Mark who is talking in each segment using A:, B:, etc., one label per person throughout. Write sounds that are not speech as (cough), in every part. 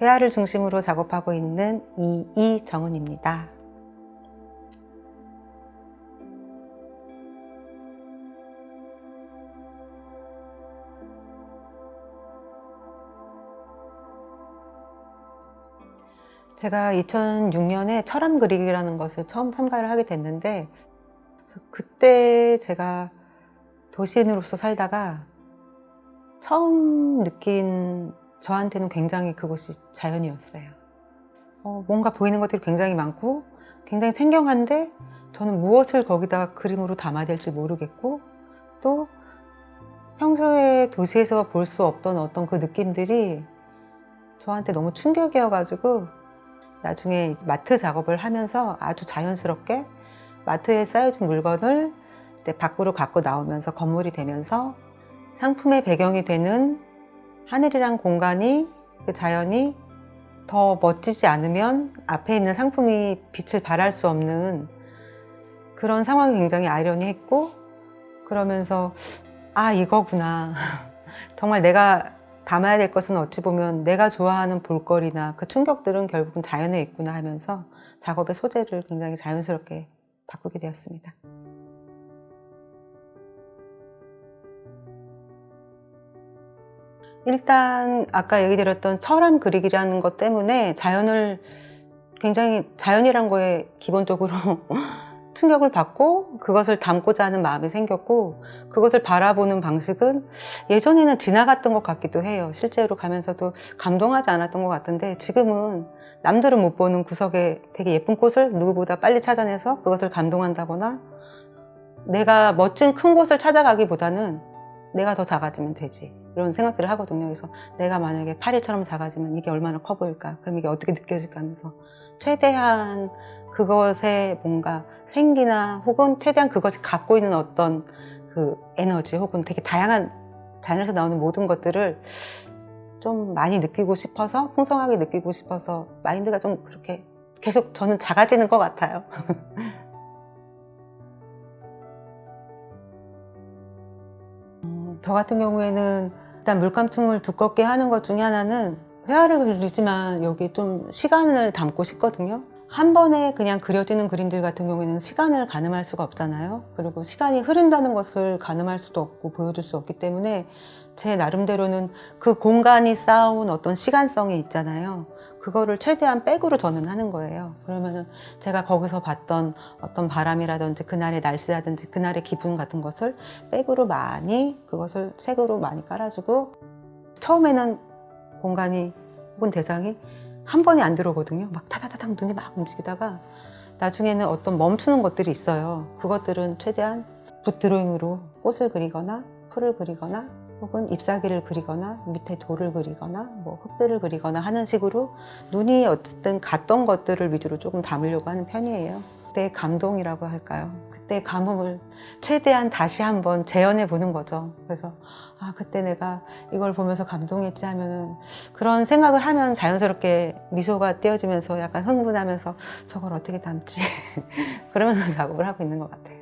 A: 회화를 중심으로 작업하고 있는 이이정은입니다. 제가 2006년에 철암 그리기라는 것을 처음 참가를 하게 됐는데 그때 제가 도시인으로서 살다가 처음 느낀 저한테는 굉장히 그곳이 자연이었어요. 어, 뭔가 보이는 것들이 굉장히 많고 굉장히 생경한데 저는 무엇을 거기다가 그림으로 담아야 될지 모르겠고 또 평소에 도시에서 볼 수 없던 어떤 그 느낌들이 저한테 너무 충격이어가지고 나중에 마트 작업을 하면서 아주 자연스럽게 마트에 쌓여진 물건을 밖으로 갖고 나오면서 건물이 되면서 상품의 배경이 되는 하늘이란 공간이 그 자연이 더 멋지지 않으면 앞에 있는 상품이 빛을 발할 수 없는 그런 상황이 굉장히 아이러니했고 그러면서 아 이거구나 (laughs) 정말 내가 담아야 될 것은 어찌 보면 내가 좋아하는 볼거리나 그 충격들은 결국은 자연에 있구나 하면서 작업의 소재를 굉장히 자연스럽게 바꾸게 되었습니다. 일단 아까 얘기 드렸던 철암 그리기라는 것 때문에 자연을 굉장히 자연이란 거에 기본적으로 (laughs) 충격을 받고 그것을 담고자 하는 마음이 생겼고 그것을 바라보는 방식은 예전에는 지나갔던 것 같기도 해요. 실제로 가면서도 감동하지 않았던 것 같은데 지금은 남들은 못 보는 구석에 되게 예쁜 꽃을 누구보다 빨리 찾아내서 그것을 감동한다거나 내가 멋진 큰 곳을 찾아가기보다는 내가 더 작아지면 되지 이런 생각들을 하거든요. 그래서 내가 만약에 파리처럼 작아지면 이게 얼마나 커 보일까? 그럼 이게 어떻게 느껴질까 하면서 최대한 그것에 뭔가 생기나 혹은 최대한 그것이 갖고 있는 어떤 그 에너지 혹은 되게 다양한 자연에서 나오는 모든 것들을 좀 많이 느끼고 싶어서 풍성하게 느끼고 싶어서 마인드가 좀 그렇게 계속 저는 작아지는 것 같아요. 어, (laughs) 저 같은 경우에는 일단 물감충을 두껍게 하는 것 중에 하나는 회화를 그리지만 여기 좀 시간을 담고 싶거든요. 한 번에 그냥 그려지는 그림들 같은 경우에는 시간을 가늠할 수가 없잖아요. 그리고 시간이 흐른다는 것을 가늠할 수도 없고 보여줄 수 없기 때문에 제 나름대로는 그 공간이 쌓아온 어떤 시간성이 있잖아요. 그거를 최대한 백으로 저는 하는 거예요. 그러면은 제가 거기서 봤던 어떤 바람이라든지 그날의 날씨라든지 그날의 기분 같은 것을 백으로 많이 그것을 색으로 많이 깔아주고 처음에는 공간이 혹은 대상이 한 번에 안 들어오거든요. 막 타다다닥 눈이 막 움직이다가 나중에는 어떤 멈추는 것들이 있어요. 그것들은 최대한 붓 드로잉으로 꽃을 그리거나 풀을 그리거나 혹은 잎사귀를 그리거나 밑에 돌을 그리거나 뭐 흙들을 그리거나 하는 식으로 눈이 어쨌든 갔던 것들을 위주로 조금 담으려고 하는 편이에요. 그때 감동이라고 할까요? 그때 감흥을 최대한 다시 한번 재현해 보는 거죠. 그래서 아 그때 내가 이걸 보면서 감동했지 하면은 그런 생각을 하면 자연스럽게 미소가 띄어지면서 약간 흥분하면서 저걸 어떻게 담지 (laughs) 그러면서 작업을 하고 있는 것 같아요.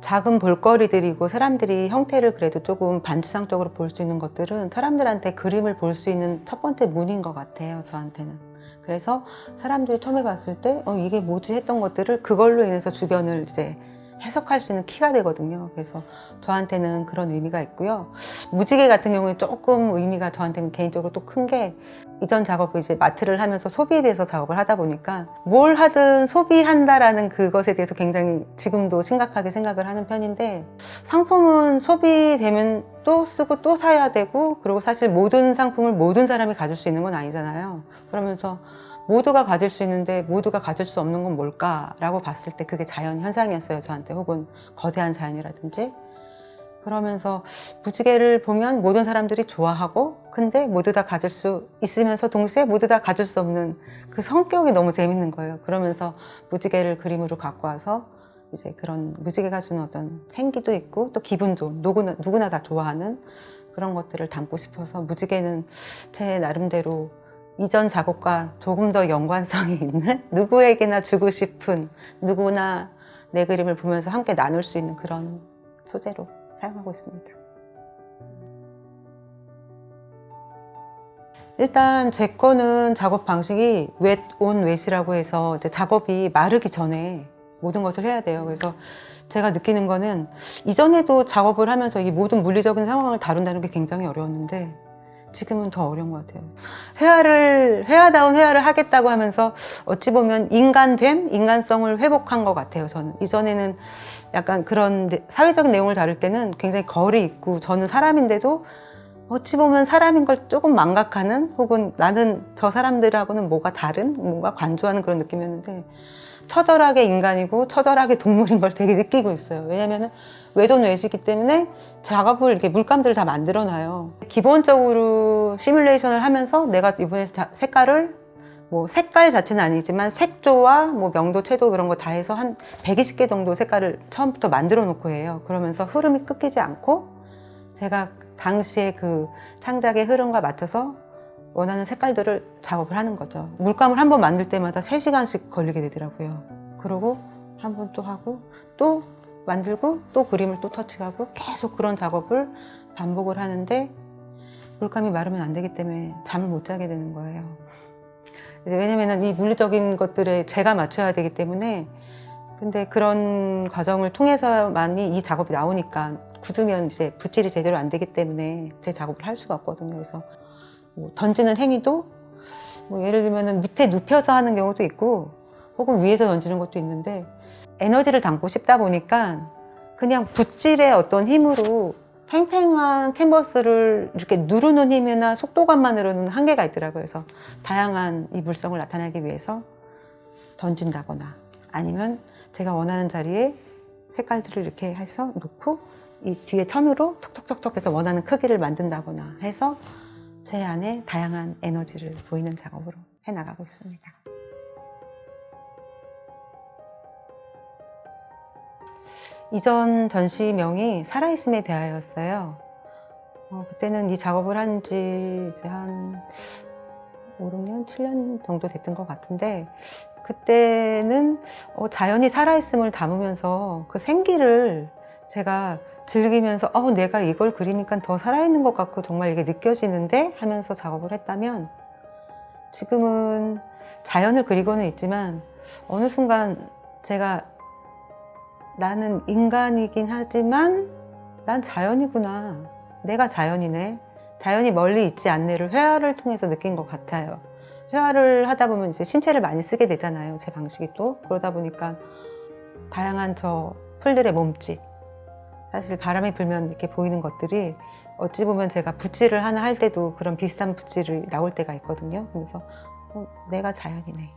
A: 작은 볼거리들이고 사람들이 형태를 그래도 조금 반추상적으로 볼 수 있는 것들은 사람들한테 그림을 볼 수 있는 첫 번째 문인 것 같아요, 저한테는. 그래서 사람들이 처음에 봤을 때, 어, 이게 뭐지 했던 것들을 그걸로 인해서 주변을 이제 해석할 수 있는 키가 되거든요. 그래서 저한테는 그런 의미가 있고요. 무지개 같은 경우에 조금 의미가 저한테는 개인적으로 또 큰 게 이전 작업을 이제 마트를 하면서 소비에 대해서 작업을 하다 보니까 뭘 하든 소비한다라는 그것에 대해서 굉장히 지금도 심각하게 생각을 하는 편인데 상품은 소비되면 또 쓰고 또 사야 되고 그리고 사실 모든 상품을 모든 사람이 가질 수 있는 건 아니잖아요. 그러면서 모두가 가질 수 있는데 모두가 가질 수 없는 건 뭘까라고 봤을 때 그게 자연 현상이었어요 저한테 혹은 거대한 자연이라든지 그러면서 무지개를 보면 모든 사람들이 좋아하고 근데 모두 다 가질 수 있으면서 동시에 모두 다 가질 수 없는 그 성격이 너무 재밌는 거예요 그러면서 무지개를 그림으로 갖고 와서 이제 그런 무지개가 주는 어떤 생기도 있고 또 기분 좋은 누구나 누구나 다 좋아하는 그런 것들을 담고 싶어서 무지개는 제 나름대로 이전 작업과 조금 더 연관성이 (laughs) 있는 누구에게나 주고 싶은 누구나 내 그림을 보면서 함께 나눌 수 있는 그런 소재로 사용하고 있습니다. 일단 제 거는 작업 방식이 웨온 웨이라고 해서 이제 작업이 마르기 전에 모든 것을 해야 돼요. 그래서 제가 느끼는 거는 이전에도 작업을 하면서 이 모든 물리적인 상황을 다룬다는 게 굉장히 어려웠는데 지금은 더 어려운 것 같아요. 회화를 회화다운 회화를 하겠다고 하면서 어찌 보면 인간됨, 인간성을 회복한 것 같아요. 저는 이전에는 약간 그런 내- 사회적인 내용을 다룰 때는 굉장히 거리 있고 저는 사람인데도 어찌 보면 사람인 걸 조금 망각하는 혹은 나는 저 사람들하고는 뭐가 다른 뭔가 관조하는 그런 느낌이었는데 처절하게 인간이고 처절하게 동물인 걸 되게 느끼고 있어요. 왜냐면은 외돈 외시기 때문에 작업을 이렇게 물감들을 다 만들어 놔요. 기본적으로 시뮬레이션을 하면서 내가 이번에 자- 색깔을 뭐 색깔 자체는 아니지만 색조와 뭐 명도, 채도 그런 거 다 해서 한 120개 정도 색깔을 처음부터 만들어 놓고 해요. 그러면서 흐름이 끊기지 않고 제가 당시에 그 창작의 흐름과 맞춰서 원하는 색깔들을 작업을 하는 거죠. 물감을 한 번 만들 때마다 3시간씩 걸리게 되더라고요. 그러고 한 번 또 하고 또 만들고 또 그림을 또 터치하고 계속 그런 작업을 반복을 하는데 물감이 마르면 안 되기 때문에 잠을 못 자게 되는 거예요. 왜냐면은 이 물리적인 것들에 제가 맞춰야 되기 때문에 근데 그런 과정을 통해서만이 이 작업이 나오니까 굳으면 이제 붓질이 제대로 안 되기 때문에 제 작업을 할 수가 없거든요. 그래서 뭐 던지는 행위도 뭐 예를 들면은 밑에 눕혀서 하는 경우도 있고 혹은 위에서 던지는 것도 있는데 에너지를 담고 싶다 보니까 그냥 붓질의 어떤 힘으로 팽팽한 캔버스를 이렇게 누르는 힘이나 속도감만으로는 한계가 있더라고요. 그래서 다양한 이 물성을 나타내기 위해서 던진다거나 아니면 제가 원하는 자리에 색깔들을 이렇게 해서 놓고 이 뒤에 천으로 톡톡톡톡 해서 원하는 크기를 만든다거나 해서 제 안에 다양한 에너지를 보이는 작업으로 해나가고 있습니다. 이전 전시명이 살아있음에 대하였어요. 어, 그때는 이 작업을 한 지 이제 한 5, 6년, 7년 정도 됐던 것 같은데, 그때는 어, 자연이 살아있음을 담으면서 그 생기를 제가 즐기면서, 어, 내가 이걸 그리니까 더 살아있는 것 같고 정말 이게 느껴지는데 하면서 작업을 했다면, 지금은 자연을 그리고는 있지만, 어느 순간 제가 나는 인간이긴 하지만 난 자연이구나. 내가 자연이네. 자연이 멀리 있지 않네를 회화를 통해서 느낀 것 같아요. 회화를 하다 보면 이제 신체를 많이 쓰게 되잖아요. 제 방식이 또. 그러다 보니까 다양한 저 풀들의 몸짓. 사실 바람이 불면 이렇게 보이는 것들이 어찌 보면 제가 붓질을 하나 할 때도 그런 비슷한 붓질이 나올 때가 있거든요. 그래서 어, 내가 자연이네.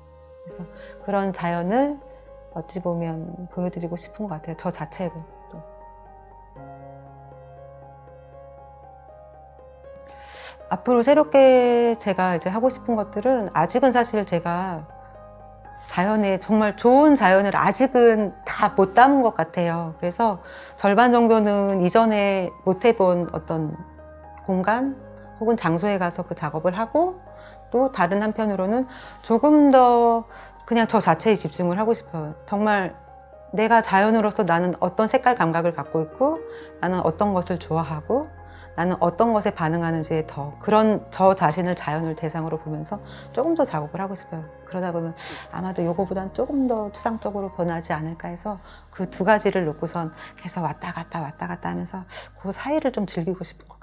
A: 그래서 그런 자연을 어찌 보면 보여드리고 싶은 것 같아요. 저 자체로 또. 앞으로 새롭게 제가 이제 하고 싶은 것들은 아직은 사실 제가 자연에 정말 좋은 자연을 아직은 다 못 담은 것 같아요. 그래서 절반 정도는 이전에 못 해본 어떤 공간 혹은 장소에 가서 그 작업을 하고 또 다른 한편으로는 조금 더 그냥 저 자체에 집중을 하고 싶어요. 정말 내가 자연으로서 나는 어떤 색깔 감각을 갖고 있고 나는 어떤 것을 좋아하고 나는 어떤 것에 반응하는지에 더 그런 저 자신을 자연을 대상으로 보면서 조금 더 작업을 하고 싶어요. 그러다 보면 아마도 요거보단 조금 더 추상적으로 변하지 않을까 해서 그 두 가지를 놓고선 계속 왔다 갔다 왔다 갔다 하면서 그 사이를 좀 즐기고 것